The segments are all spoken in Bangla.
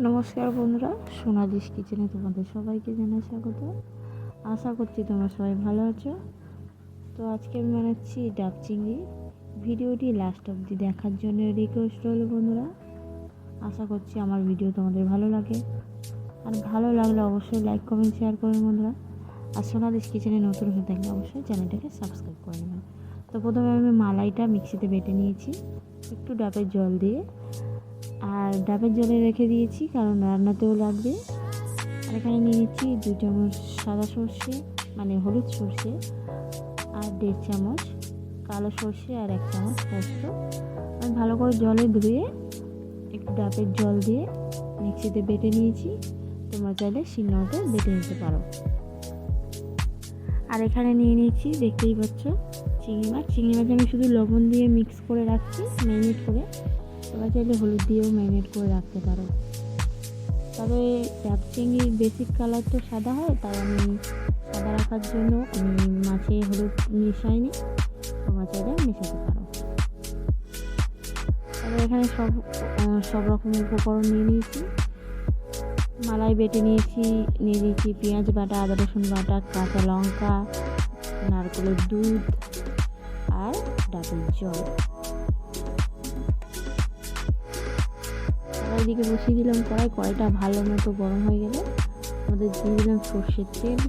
নমস্কার বন্ধুরা সোনাদিস কিচেনে তোমাদের সবাইকে জানাই স্বাগত। আশা করছি তোমরা সবাই ভালো আছো। তো আজকে আমি বানাচ্ছি ডাব চিংড়ি। ভিডিওটি লাস্ট অবধি দেখার জন্য রিকোয়েস্ট রইল বন্ধুরা। আশা করছি আমার ভিডিও তোমাদের ভালো লাগে। আর ভালো লাগলে অবশ্যই লাইক কমেন্ট শেয়ার করবেন বন্ধুরা। আর সোনাদিস কিচেনে নতুন হয়ে থাকলে অবশ্যই চ্যানেলটাকে সাবস্ক্রাইব করে নেবেন তো প্রথমে আমি মালাইটা মিক্সিতে বেটে নিয়েছি। একটু ডাবের জল দিয়ে। আর ডাবের জলে রেখে দিয়েছি, কারণ রান্নাতেও লাগবে। আর এখানে নিয়ে নিচ্ছি দু চামচ সাদা সর্ষে মানে হলুদ সর্ষে আর দেড় চামচ কালো সর্ষে আর এক চামচ পোস্ত। ভালো করে জলে ধুয়ে একটু ডাবের জল দিয়ে মিক্সিতে বেটে নিয়েছি। তোমরা চাইলে শিলনোড়াতে বেটে নিতে পারো। আর এখানে নিয়ে নিয়েছি দেখতেই পাচ্ছ, চিংড়ি মাছ। চিংড়ি মাছ আমি শুধু লবণ দিয়ে মিক্স করে রাখছি, ম্যারিনেট করে। তোমরা চাইলে হলুদ দিয়েও ম্যারিনেট করে রাখতে পারো। তবে ডাব চিংড়ির বেসিক কালার তো সাদা হয়, তাই আমি সাদা রাখার জন্য আমি মাছে হলুদ মিশাইনি। তোমরা চাইলে মেশাতে পারো। তবে এখানে সব সব রকম উপকরণ নিয়ে নিয়েছি। মালাই বেটে নিয়েছি, নিয়ে দিয়েছি পেঁয়াজ বাটা, আদা রসুন বাটা, কাঁচা লঙ্কা, নারকেলের দুধ আর ডাবের জল। এদিকে বসিয়ে দিলাম কড়াই। কড়াইটা ভালো মতো গরম হয়ে গেলে আমাদের দিয়ে দিলাম সর্ষের তেল।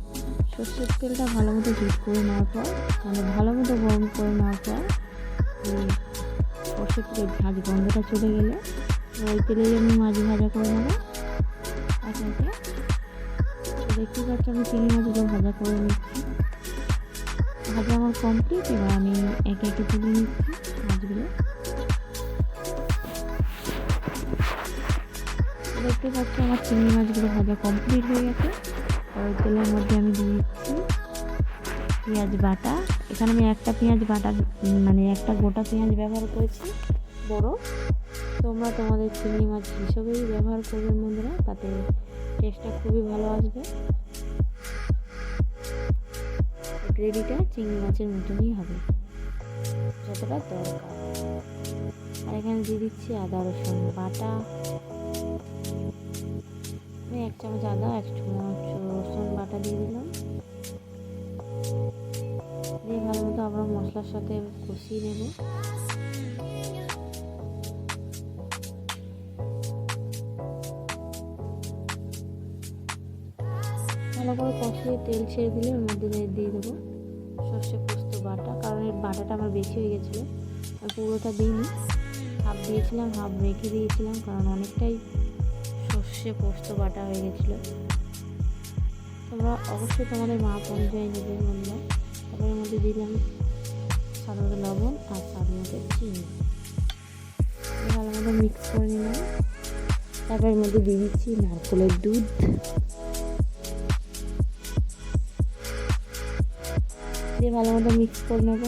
সর্ষের তেলটা ভালো মতো হিট করে নেওয়ার পর মানে ভালো মতো গরম করে নেওয়ার পর সর্ষের তেলের ঝাঁঝ গন্ধটা চলে গেলে ওই তেলেই আমি মাছ ভাজা করে নেব। একে একে তো পাচ্ছি আমি চিংড়ি মাছগুলো ভাজা করে নিচ্ছি। ভাজা আমার কমপ্লিট এবার আমি একে একে তুলে দেখতে পাচ্ছি আমার চিংড়ি মাছগুলো ভাজা কমপ্লিট হয়ে গেছে। ওই তেলের মধ্যে আমি দিয়ে দিচ্ছি পেঁয়াজ বাটা। এখানে আমি একটা পেঁয়াজ বাটা মানে একটা গোটা পেঁয়াজ ব্যবহার করেছি, বড়। তোমরা তোমাদের চিংড়ি মাছ হিসেবেই ব্যবহার করবে বন্ধুরা, তাতে টেস্টটা খুবই ভালো আসবে। গ্রেভিটা চিংড়ি মাছের মতনই হবে, যতটা দরকার। আর এখানে দিয়ে দিচ্ছি আদা রসুন বাটা। এক চামচ আদা, এক চামচ রসুন বাটা দিয়ে দিলাম। দিয়ে ভালো মতো আমরা মশলার সাথে কষিয়ে নেব। ভালো করে কষিয়ে তেল ছেড়ে দিলে ওর মধ্যে দিয়ে দেবো সর্ষে পোস্ত বাটা, কারণ এর বাটাটা আমার বেশি হয়ে গেছিল। আমি পুরোটা দিইনি। হাফ দিয়েছিলাম, হাফ রেখে দিয়েছিলাম, কারণ অনেকটাই সর্ষে পোস্ত বাটা হয়ে গেছিল। তোমরা অবশ্যই তোমাদের মাপ অনুযায়ী নেবে বন্ধুরা তারপরে মধ্যে দিলাম মতো লবণ আর স্বাদ মতো চিনি। ভালো মতো মিক্স করে নিলাম। তারপর মধ্যে দিয়ে দিচ্ছি নারকেলের দুধ। দিয়ে ভালো মতো মিক্স করে নেব।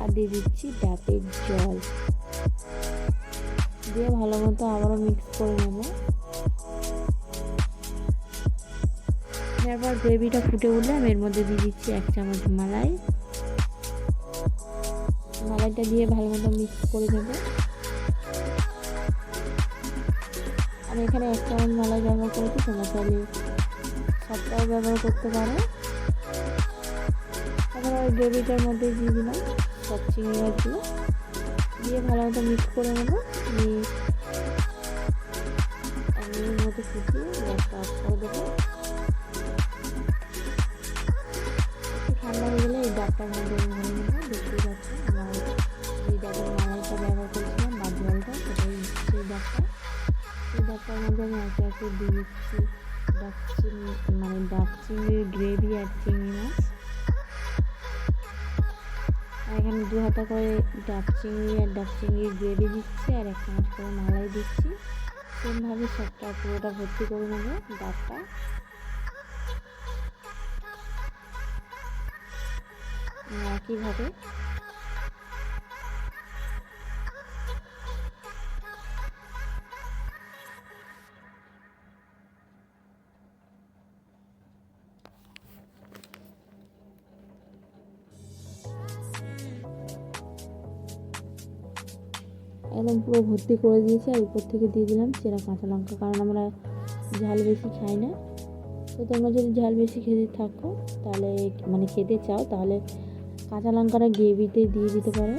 আর দিয়ে দিচ্ছি ডাবের জল। দিয়ে ভালো মতো আবারও মিক্স করে নেব। এরপর গ্রেভিটা ফুটে উঠলে আমি এর মধ্যে দিয়ে দিচ্ছি এক চামচ মালাই। মালাইটা দিয়ে ভালো মতো মিক্স করে নেব। আমি এখানে এক চামচ মালাই ব্যবহার করেছি, তোমরা চাইলে সবটাও ব্যবহার করতে পারো। তারপর গ্রেভিটার মধ্যে দিয়ে দিলাম সব চিংড়ি মাছগুলো। দিয়ে ভালো মতো মিক্স করে নেব। আমি মধ্যে ফুটিয়ে গ্যাসটা অফ করে দেবো ঠান্ডা হয়ে গেলে এই ডাবটার মধ্যে আমি নেব দেখতেই পাচ্ছি আমার যে ডাবের মালাইটা ব্যবহার করেছিলাম বা জলটা সেটাই সেই ডাবটা। এই ডাবটার মধ্যে আমি একে একে দিয়ে দিচ্ছি ডাব চিংড়ি মানে ডাব চিংড়ির গ্রেভি আর চিংড়ি মাছ। এখানে দু হাতা করে ডাব চিংড়ি আর ডাব চিংড়ির গ্রেভি দিচ্ছি আর এক চামচ করে মালাই দিচ্ছি। সেমভাবে সবটা পুরোটা ভর্তি করে নেব ডাবটা। একইভাবে একদম পুরো ভর্তি করে দিয়েছি আর উপর থেকে দিয়ে দিলাম চেরা কাঁচা লঙ্কা, কারণ আমরা ঝাল বেশি খাই না। তো তোমরা যদি ঝাল বেশি খেতে থাকো, তাহলে মানে খেতে চাও, তাহলে কাঁচা লঙ্কাটা গ্রেভিতে দিয়ে দিতে পারো।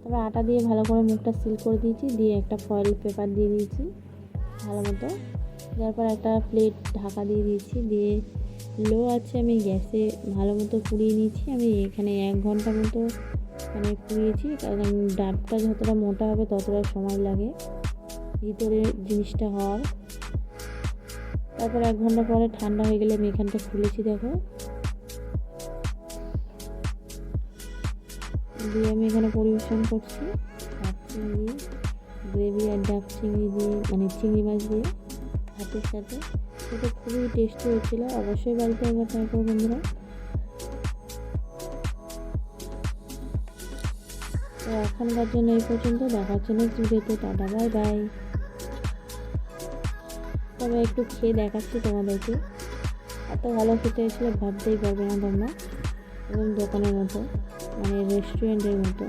তারপর আটা দিয়ে ভালো করে মুখটা সিল করে দিয়েছি, দিয়ে একটা ফয়েল পেপার দিয়ে দিয়েছি, ভালো মতো। দেওয়ার পর একটা প্লেট ঢাকা দিয়ে দিয়েছি, দিয়ে লো আছে, আমি গ্যাসে ভালো মতো পুড়িয়ে নিয়েছি। আমি এখানে এক ঘণ্টা মতো মানে পুড়িয়েছি কারণ ডাবটা যতটা মোটা হবে ততটা সময় লাগে ভিতরে জিনিসটা হওয়ার। তারপর এক ঘণ্টা পরে ঠান্ডা হয়ে গেলে আমি এখানটা খুলেছি, দেখো। দিয়ে আমি এখানে পরিবেশন করছি। ডাব চিংড়ি, গ্রেভি আর ডাব চিংড়ি দিয়ে মানে চিংড়ি মাছ দিয়ে ভাতের সাথে। সেটা খুবই টেস্টি হয়েছিল। অবশ্যই বাড়িতে একবার ট্রাই করো বন্ধুরা। এখনকার জন্য এই পর্যন্ত। দেখা হচ্ছে নেক্সট ভিডিওতে টাটা বাই বাই তবে একটু খেয়ে দেখাচ্ছি তোমাদেরকে। এত ভালো খেতে হয়েছিল, ভাবতেই পারবে না তোমরা। একদম দোকানের মতো মানে রেস্টুরেন্টের মতো।